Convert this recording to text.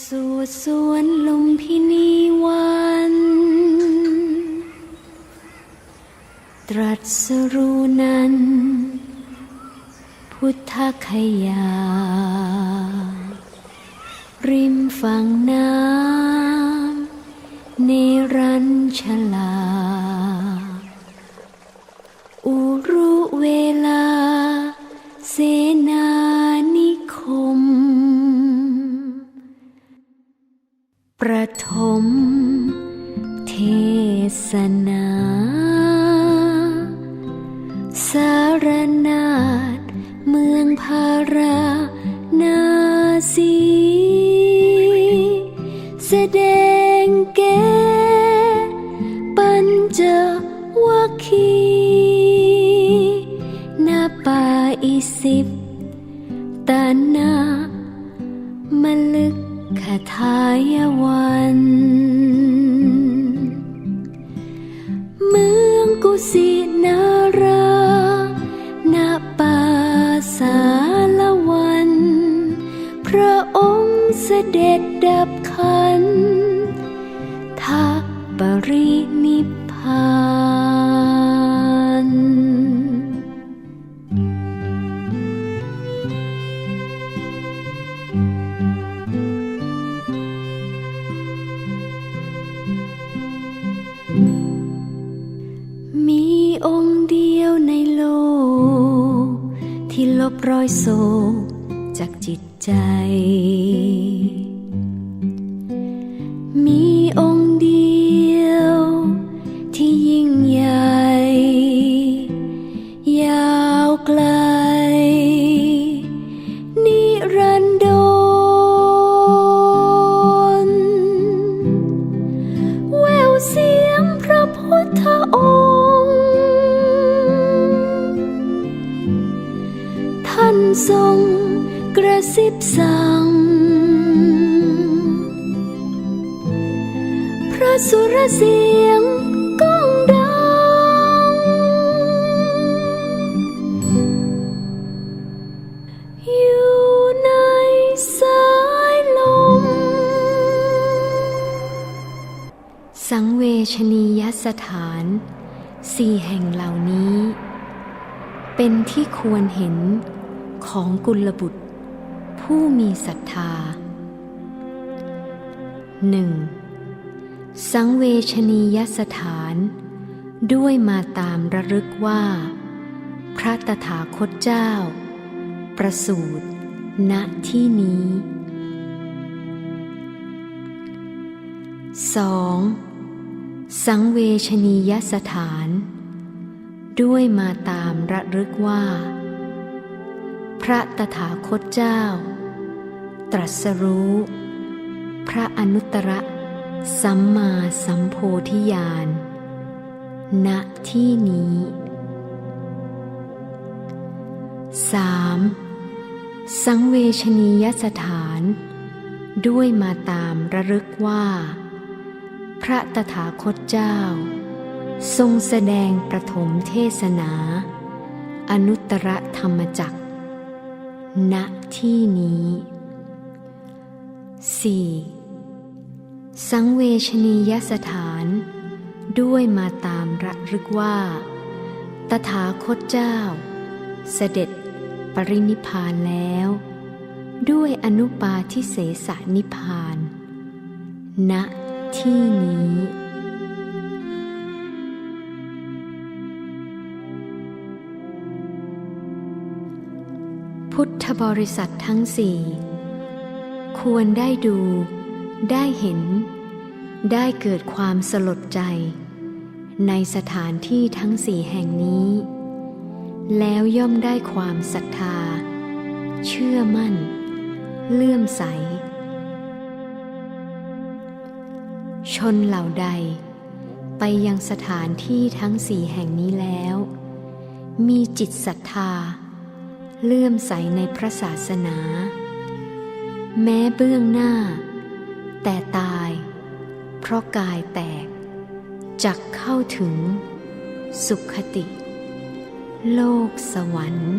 สู่สวนลุมพินีวัน ตรัสรู้นั้น พุทธคยา ริมฝั่งน้ำเนรัญชลา ศนา สารนาฏเมืองพารานาสีแสดงแก่ปัญจวัคคีนาป่าอีสิบตานามลึกคทายวัน เมืองกุสินาราณป่าสารวัน พระองค์เสด็จดับขันทัปรินิพพาน บรอยโศกจากจิตใจ ท่านทรงกระซิบสั่ง พระสุรเสียงก้องดัง อยู่ในสายลม สังเวชนียสถานสี่แห่งเหล่านี้ เป็นที่ควรเห็น ของกุลบุตร ผู้มีศรัทธาหนึ่งสังเวชนียสถาน ด้วยมาตามระลึกว่า พระตถาคตเจ้า ประสูติณที่นี้ 2. สังเวชนียสถาน ด้วยมาตามระลึกว่า พระตถาคตเจ้า ตรัสรู้ พระอนุตตรสัมมาสัมโพธิญาณณที่นี้ 3. สังเวชนียสถาน ด้วยมาตามระลึกว่า พระตถาคตเจ้า ทรงแสดงประถมเทศนา อนุตตรธรรมจักร ณที่นี้ 4. สังเวชนียสถาน ด้วยมาตามระลึกว่า ตถาคตเจ้า เสด็จปรินิพานแล้ว ด้วยอนุปาทิเสสนิพพาน ณที่นี้ บริษัททั้งสี่ควรได้ดู ได้เห็น ได้เกิดความสลดใจ ในสถานที่ทั้งสี่แห่งนี้ แล้วย่อมได้ความศรัทธา เชื่อมั่น เลื่อมใส ชนเหล่าใด ไปยังสถานที่ทั้งสี่แห่งนี้แล้ว มีจิตศรัทธา เลื่อมใสในพระศาสนา แม้เบื้องหน้า แต่ตาย เพราะกายแตก จักเข้าถึง สุขติ โลกสวรรค์